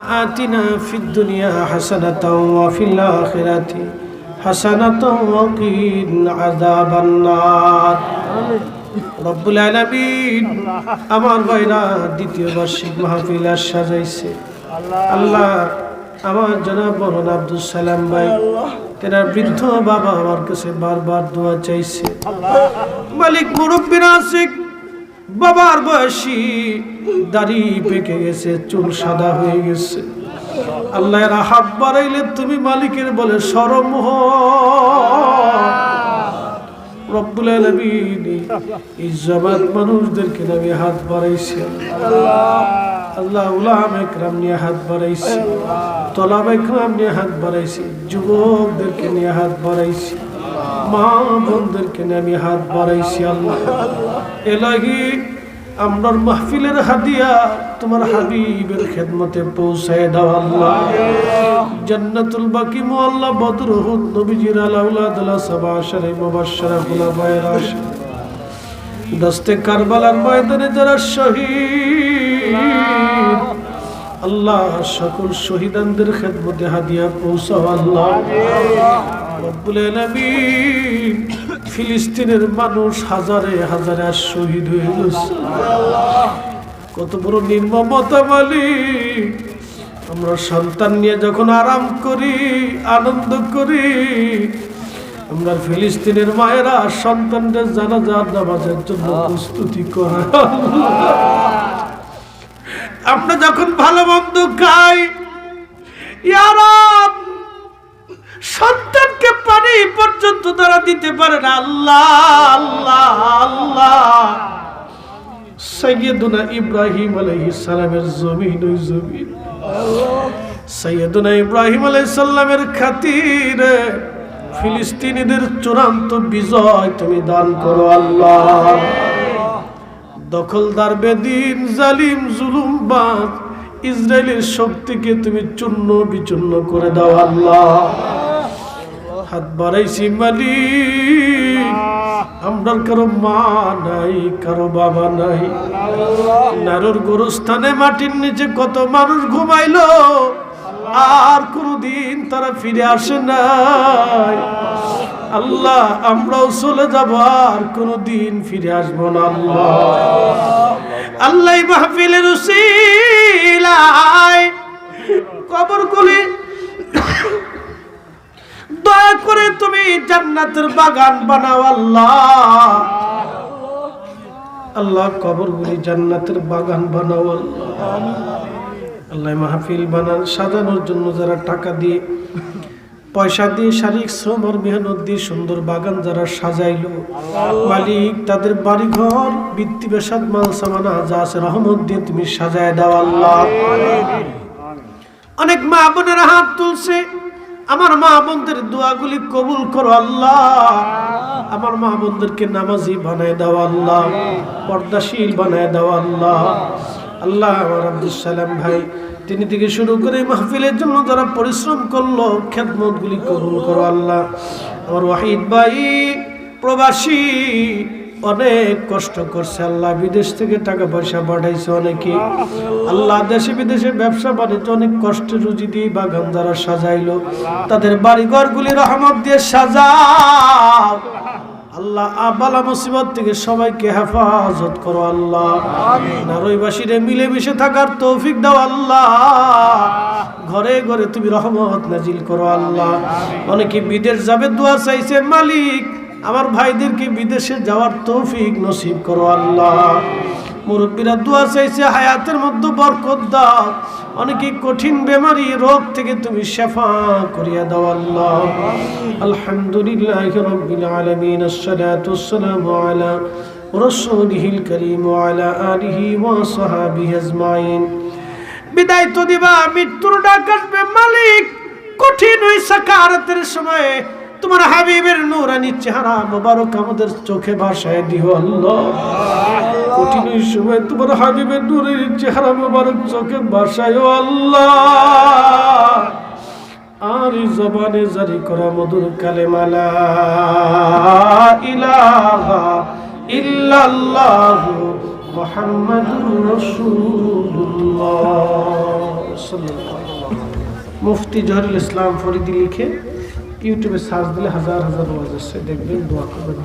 آتنا في الدنيا حسنة وفي الآخرة حسنة وقنا عذاب النار রব্বুল আলামিন আমার ভাইরা দ্বিতীয় বার্ষিক মাহফিল আর সাজাইছে আল্লাহ আমার জনাব বরন আব্দুল সালাম ভাই তেনার বৃদ্ধ বাবা আমার কাছে বারবার দোয়া চাইছে মালিক মুরব্বীর আশিক বাবার বয়সী, দাড়ি পেকে গেছে, চুল সাদা হয়ে গেছে। আল্লাহ হাত বাড়াইলে তুমি মালিকের বলে সরম রব্বুল নিয়ে হাত নিয়ে হাত যুবকদেরকে নিয়ে হাত বাড়াইছি। মা বোনদেরকে নিয়ে আমি হাত বাড়াইছি আল্লাহ। এলাহি, আমরার মাহফিলের হাদিয়া তোমার হাবিবের খেদমতে পৌঁছায় দাও আল্লাহ। জান্নাতুল বাকি মোয়াল্লা বদরুহুদ নবীজির আলাউলাদ আলা সাবা আশারে মুবাশশারা খুলাফায়ে রাশিদ দস্তে কারবালার ময়দানে যারা শহীদ আল্লাহ, সকল শহীদানদের খেদমতে হাদিয়া পৌঁছাও আল্লাহ। ফিলিস্তিনের মানুষ হাজারে হাজারে শহীদ হয়ে গেছে। কত বড় নির্মমতা মালিক। আমরা সন্তান নিয়ে যখন আরাম করি, আনন্দ করি, আমরা ফিলিস্তিনের মায়েরা সন্তানদের জানাজার নামাজের জন্য প্রস্তুতি করে। আমরা যখন ভালো মন্দ খাই ইয়ারাব সন্তানকে পানি পর্যন্ত তারা দিতে পারে না। আল্লাহ আল্লাহ আল্লাহ। সৈয়দুনা ইব্রাহিম আলাইহিস সালামের জমিন, ওই জমিন। সৈয়দুনা ইব্রাহিম আলাইহিস সালামের খাতিরে ফিলিস্তিনিদের চূড়ান্ত বিজয় তুমি দান করো, আল্লাহ। দখলদার বেদিন, জালিম জুলুম জুলুমবাজ। ইসরায়েলের শক্তিকে তুমি চূর্ণ বিচূর্ণ করে দাও আল্লাহ। হাত বাড়াইছি মালিক। আমরার কারও মা নাই, কারও বাবা নাই। নারুর গরুস্থানে মাটির নিচে কত মানুষ ঘুমাইলো। আর কোনদিন তারা ফিরে আসে নাই। আল্লাহ, আমরাও চলে যাব আর কোনদিন ফিরে আসব না আল্লাহ। আল্লাহ মাহফিলের কবর গুলি দয়া করে তুমি জান্নাতের বাগান বানাও আল্লাহ। আল্লাহ কবরগুলি জান্নাতের বাগান বানাও আল্লাহ। আল্লাহ মাহফিল বানান, সাজানোর জন্য যারা টাকা দিয়ে পয়সা দিয়ে শারীরিক শ্রম আর মেহনত দিয়ে সুন্দর বাগান যারা সাজাইলো। মালিক, তাদের বাড়ি ঘর বৃত্তি, বেসাদ, মাল, সামানা, যা আছে রহমত দিয়ে তুমি সাজায় দাও আল্লাহ। অনেক মা বোনেরা হাত তুলছে। আমার মা বোনদের দোয়াগুলি কবুল করো আল্লাহ। আমার মা বোনদেরকে নামাজি বানায় দাও আল্লাহ, পর্দাশীল বানায় দাও আল্লাহ। আল্লাহ সালাম ভাই, তিনি থেকে শুরু করে মাহফিলের জন্য যারা পরিশ্রম করল খেদমত গুলি কবুল করো আল্লাহ। আমার ওয়াহিদ ভাই, প্রবাসী, অনেক কষ্ট করছে আল্লাহ, বিদেশ থেকে টাকা পয়সা পাঠাইছে অনেকে। আল্লাহ দেশে বিদেশে ব্যবসা বাণিজ্য, অনেক কষ্টে রুজি দিয়ে বাগান যারা সাজাইলো। তাদের বাড়ি ঘরগুলি রহমত দিয়ে সাজাও। আল্লাহ আবালা মুসিবত থেকে সবাইকে হেফাজত করো আল্লাহ। নারইবাসীরে মিলেমিশে থাকার তৌফিক দাও আল্লাহ। ঘরে ঘরে তুমি রহমত নাজিল করো আল্লাহ। অনেকে বিদেশ যাবে দোয়া চাইছে মালিক আমার ভাইদেরকে বিদেশে যাওয়ার তৌফিক নসিব করো আল্লাহ। মুরব্বীরা দোয়া চাইছে, হায়াতের মধ্যে বরকত দাও। অনেকে কঠিন বেমারি রোগ থেকে তুমি শেফা করিয়া দাও আল্লাহ। আলহামদুলিল্লাহ রব্বিল আলামিন, আসসালাতু ওয়াসসালামু আলা রাসূলিহিল কারীম ওয়া আলা আলিহি ওয়া সাহাবিহি আজমাইন। বিদায় তো দিবা, মৃত্যুর ডাক আসবে মালিক। কঠিন ওই সাকারাতের সময় তোমার হাবিবের নূরানি চেহারা মোবারক আমাদের চোখে ভাসায় দিও আল্লাহ। কঠিন সময় তোমার হাবিবের নূরের চেহারা মোবারক চোখে ভাসায় আল্লাহ। আর জবানে জারি করা মধুর কালেমালা ইলাহা ইল্লাল্লাহু মুহাম্মাদুর রাসূলুল্লাহ। মুফতি জহরুল ইসলাম ফরিদি লিখে ইউটিউবে সার্চ দিলে হাজার হাজার ওয়াজ আছে দেখবেন দোয়া করবেন